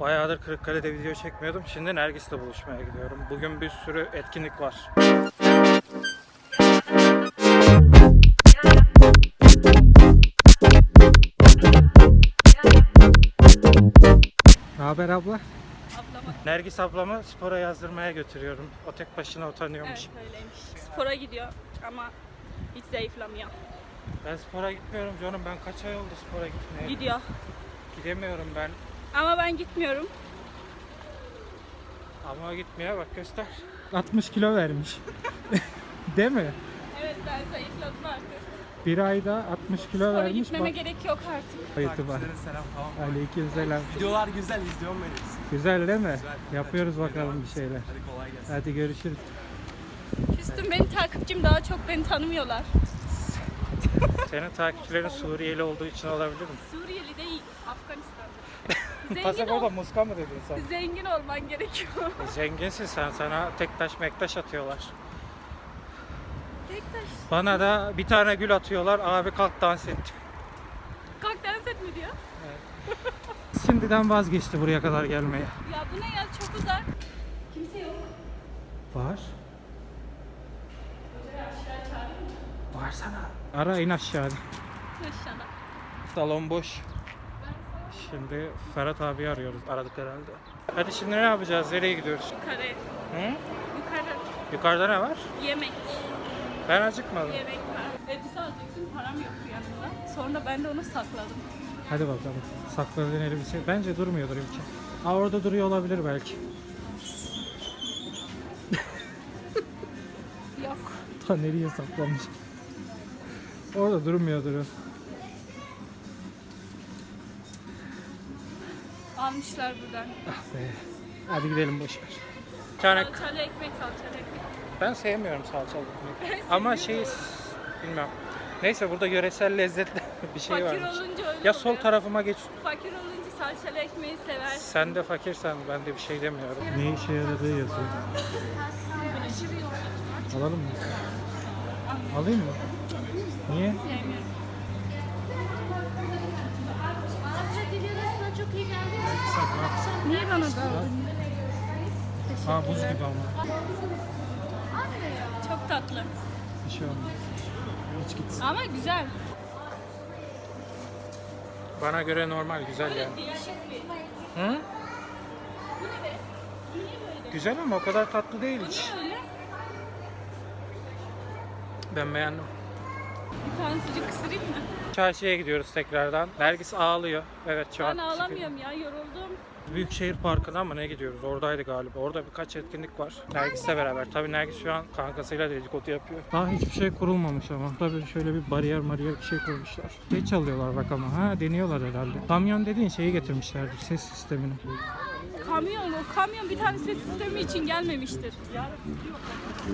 Bayağıdır Kırıkkale'de video çekmiyordum. Şimdi Nergis'le buluşmaya gidiyorum. Bugün bir sürü etkinlik var. Ne haber abla? Ablama. Nergis ablamı spora yazdırmaya götürüyorum. O tek başına utanıyormuş. Evet öyleymiş. Spora gidiyor ama hiç zayıflamıyor. Ben spora gitmiyorum canım. Ben kaç ay oldu spora gitmeye? Gidiyor. Gidemiyorum ben. Ama ben gitmiyorum. Ama gitmiyor bak göster. 60 kilo vermiş. Değil mi? Evet ben zayıfladım artık. Bir ayda 60 kilo Spora vermiş. gitmeme Bak, gerek yok artık. kayıtı var. Takipçilere selam tamam. Aleykümselam. Videolar güzel izliyorum beni. Güzel değil mi? Güzel. Yapıyoruz Takip bakalım bir şeyler. Hadi kolay gelsin. Hadi görüşürüz. Küstüm benim takipçim daha çok beni tanımıyorlar. Senin takipçilerin Suriyeli olduğu için olabilir mi? Suriyeli değil, Afganistanlı. Zengin, Pasaporta ol, muska mı dedin sen? zengin olman gerekiyor. E, Zenginsin sen. Sana tek taş mektaş atıyorlar. Tek taş. Bana da bir tane gül atıyorlar. Abi kalk dans et. Kalk dans et mi diyor? Şimdiden vazgeçti buraya kadar gelmeye. Ya bu ne ya çok uzak. Kimse yok. Var. Aşağı çağırayım mı? Var sana. Ara in aşağı. Aşağıda. Salon boş. Şimdi Ferhat abi arıyoruz. Aradık herhalde. Hadi şimdi ne yapacağız? Nereye gidiyoruz? Yukarı. Hı? Yukarı. Yukarıda ne var? Yemek. Ben acıkmadım. Yemek var. Elbise alacaktım param yoktu yanımda. Sonra ben de onu sakladım. Hadi bakalım. Sakladığın elbise. Bence durmuyordur ülke. Aa orada duruyor olabilir belki. Yok. Ta nereye saklamış? Orada durmuyordur Almışlar buradan. Ah be. Hadi gidelim boş ver. Tane Salçalı ekmek, salçalı ekmek. ben sevmiyorum salçalı ekmek. Ama şey bilmem. Neyse burada yöresel lezzetli bir şey Fakir varmış. olunca öyle Ya sol oluyor. tarafıma geç. Fakir olunca salçalı ekmeği sever. Sen de fakirsen ben de bir şey demiyorum. Ne işe yaradığı yazıyor. Alalım mı? Alayım mı? Niye? Sevmiyorum. Niye bana da aldın? Ha buz gibi ama. Çok tatlı. Bir şey olmaz. Hiç gitsin. Ama güzel. Bana göre normal, güzel yani. Hı? Güzel ama o kadar tatlı değil hiç. Ben beğendim. Bir tane sucuk ısırayım mı? Çarşıya gidiyoruz tekrardan. Nergis ağlıyor. Evet şu an. Ben ağlamıyorum ya yoruldum. Büyükşehir Parkı'na mı ne gidiyoruz? Oradaydı galiba. Orada birkaç etkinlik var. Nergis'le beraber. Tabii Nergis şu an kankasıyla dedikodu yapıyor. Daha hiçbir şey kurulmamış ama. Tabii şöyle bir bariyer mariyer bir şey kurmuşlar. Şey çalıyorlar bak ama. Ha deniyorlar herhalde. Kamyon dediğin şeyi getirmişlerdir. Ses sistemini. Kamyon o kamyon bir tane ses sistemi için gelmemiştir.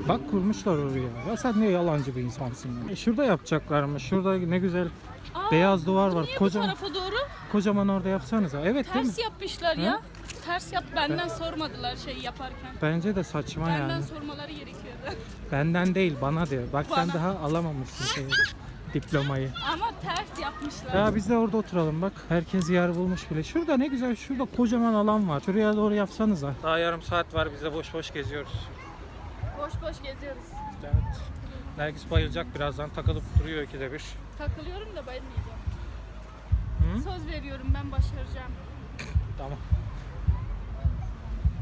Bak kurmuşlar oraya. Ya sen ne yalancı bir insansın ya. E, şurada yapacaklarmış. Şurada ne güzel Aa, beyaz duvar var. Niye Kocaman, bu tarafa doğru? kocaman orada yapsanıza. Evet değil mi? Ters yapmışlar ya. Ters yap benden sormadılar şey yaparken. Bence de saçma Benden yani. sormaları gerekiyordu. Benden değil bana diyor. Bak sen Bana. daha alamamışsın şeyi, diplomayı. Ama ters yapmışlar. Ya biz de orada oturalım bak. Herkes yer bulmuş bile. Şurada ne güzel. Şurada kocaman alan var. Şuraya doğru yapsanıza. Daha yarım saat var. Biz de boş boş geziyoruz. Boş boş geziyoruz. Evet. Nergis bayılacak birazdan. Takılıp duruyor ikide bir. Takılıyorum da bayılmayacağım. Hı? Söz veriyorum ben başaracağım. Tamam.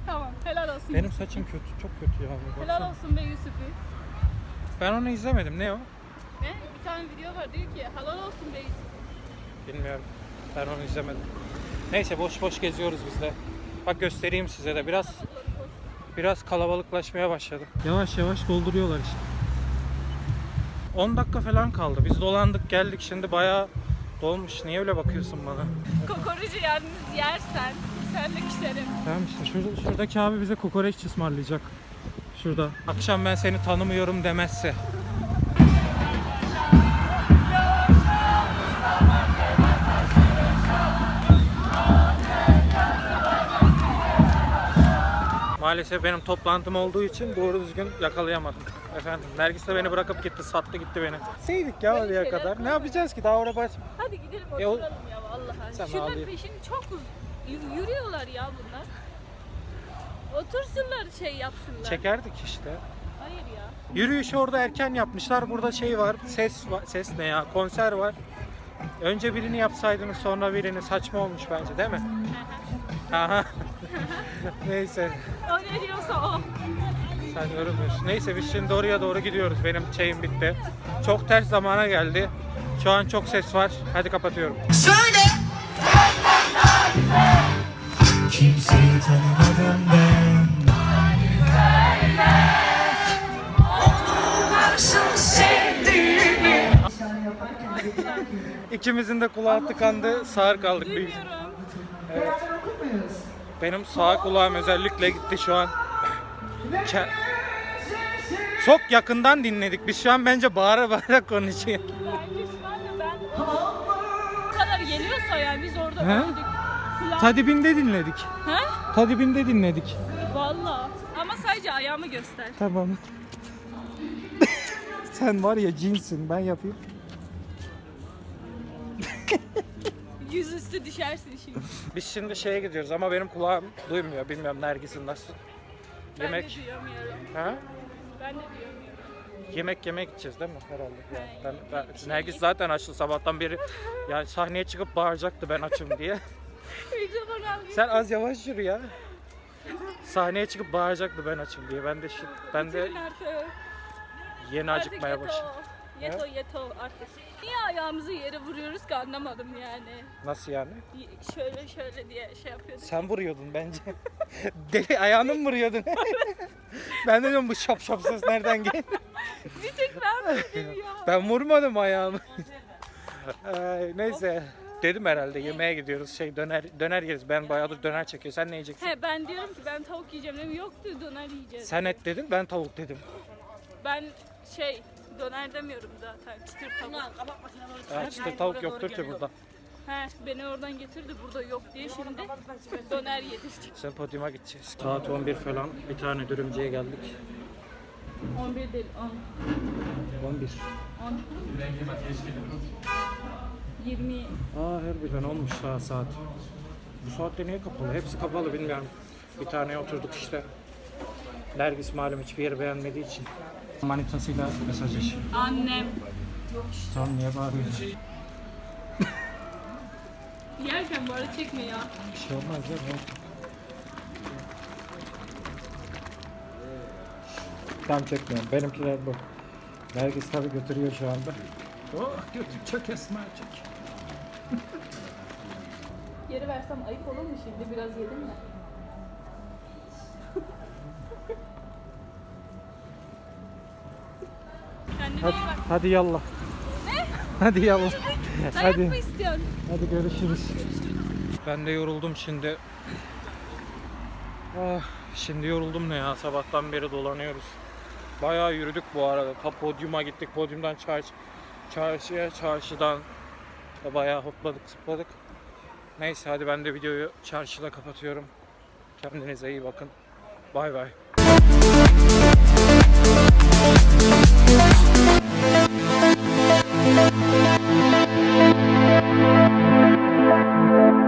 Tamam helal olsun. Benim saçım kötü. Çok kötü ya. Helal Baksana. olsun be Yusuf'u. Ben onu izlemedim. Ne o? Ne? Bir tane video var diyor ki helal olsun Yusuf. Bilmiyorum. Ben onu izlemedim. Neyse boş boş geziyoruz biz de. Bak göstereyim size de biraz biraz kalabalıklaşmaya başladı. Yavaş yavaş dolduruyorlar işte. 10 dakika falan kaldı. Biz dolandık geldik şimdi bayağı dolmuş. Niye öyle bakıyorsun bana? Kokoreçi yalnız yersen sen de küserim. Tamam işte şurada, şuradaki abi bize kokoreç ısmarlayacak. Şurada. Akşam ben seni tanımıyorum demezse. Maalesef benim toplantım olduğu için doğru düzgün yakalayamadım. Efendim, Nergis de beni bırakıp gitti, sattı gitti beni. Sevdik ya Böyle oraya kadar. Ne yapacağız ki daha oraya baş... Hadi gidelim E o- oturalım ya vallahi. Sen Şunların ağlıyor. peşini çok uz- Y- yürüyorlar ya bunlar. Otursunlar şey yapsınlar. Çekerdik işte. Hayır ya. Yürüyüşü orada erken yapmışlar. Burada şey var. Ses var. Ses ne ya? Konser var. Önce birini yapsaydınız sonra birini saçma olmuş bence değil mi? Aha. Neyse. o ne diyorsa o. Sen yorulmuyorsun. Neyse biz şimdi oraya doğru gidiyoruz. Benim çayım bitti. Çok ters zamana geldi. Şu an çok ses var. Hadi kapatıyorum. Kimseyi tanımadım ben İkimizin de kulağı tıkandı. Sağır kaldık. Bir- Duymuyorum. Benim sağ kulağım özellikle gitti şu an. Ke- Çok yakından dinledik. Biz şu an bence bağıra bağıra konuşuyoruz. Bence şu anda ben bu kadar geliyorsa yani biz orada He? öldük. Kulağım... Tadibinde dinledik. He? Tadibinde dinledik. Valla. Ama sadece ayağımı göster. Tamam. Sen var ya cinsin. Ben yapayım. Yüzüstü düşersin şimdi. Biz şimdi şeye gidiyoruz ama benim kulağım duymuyor. Bilmiyorum Nergis'in nasıl. Ben Yemek. de duyamıyorum. Ha? Ben de duyamıyorum. Yemek yemek gideceğiz değil mi herhalde? Yani ben, ben, Nergis zaten açtı sabahtan beri. Yani sahneye çıkıp bağıracaktı ben açım diye. Mikrofonu al. Sen az yavaş yürü ya. Sahneye çıkıp bağıracaktı ben açım diye. Ben de şi- ben de Bitirin artık. yeni acıkmaya yeto. başladım. Yeto yeto artık. Niye ayağımızı yere vuruyoruz ki anlamadım yani. Nasıl yani? Y- Şöyle şöyle diye şey yapıyorduk. Sen vuruyordun bence. Deli ayağını mı vuruyordun? ben de diyorum bu şap şap ses nereden geldi? Bir tek ben vurdum ya. Ben vurmadım ayağımı. Ay, neyse. Dedim herhalde yemeğe gidiyoruz. Şey döner döner yeriz. Ben bayağıdır döner çekiyor. Sen ne yiyeceksin? He ben diyorum ki ben tavuk yiyeceğim dedim. Yoktu döner yiyeceğiz. Sen et dedin, ben tavuk dedim. Ben şey döner demiyorum zaten. Çıtır tavuk. Ya işte tavuk yoktur ki burada. He beni oradan getirdi burada yok diye şimdi döner yedirdik. Sen podyuma gideceğiz. Saat 11 falan. Bir tane dürümcüye geldik. 11 değil 10. 11. 10. 20. Aa harbiden olmuş daha saat. Bu saatte niye kapalı? Hepsi kapalı bilmiyorum. Bir tane oturduk işte. Nergis malum hiçbir yeri beğenmediği için. Manitasıyla mesajlaşıyor. Annem. Tam niye bağırıyorsun? Yerken bu arada çekme ya. Bir şey olmaz ya. Tam çekmiyorum. Benimkiler bu. Nergis tabi götürüyor şu anda. Oh götür çök Esma çök. Geri versem ayıp olur mu şimdi? Biraz yedim mi? Hadi, hadi yallah. Ne? Hadi yallah. Dayak hadi. mı istiyorsun? Hadi görüşürüz. Ben de yoruldum şimdi. Ah, şimdi yoruldum ne ya sabahtan beri dolanıyoruz. Bayağı yürüdük bu arada. Ta podyuma gittik. Podyumdan çarş çarşıya, çarşıdan da bayağı hopladık, zıpladık. Neyse hadi ben de videoyu çarşıda kapatıyorum. Kendinize iyi bakın. Bay bay. Thank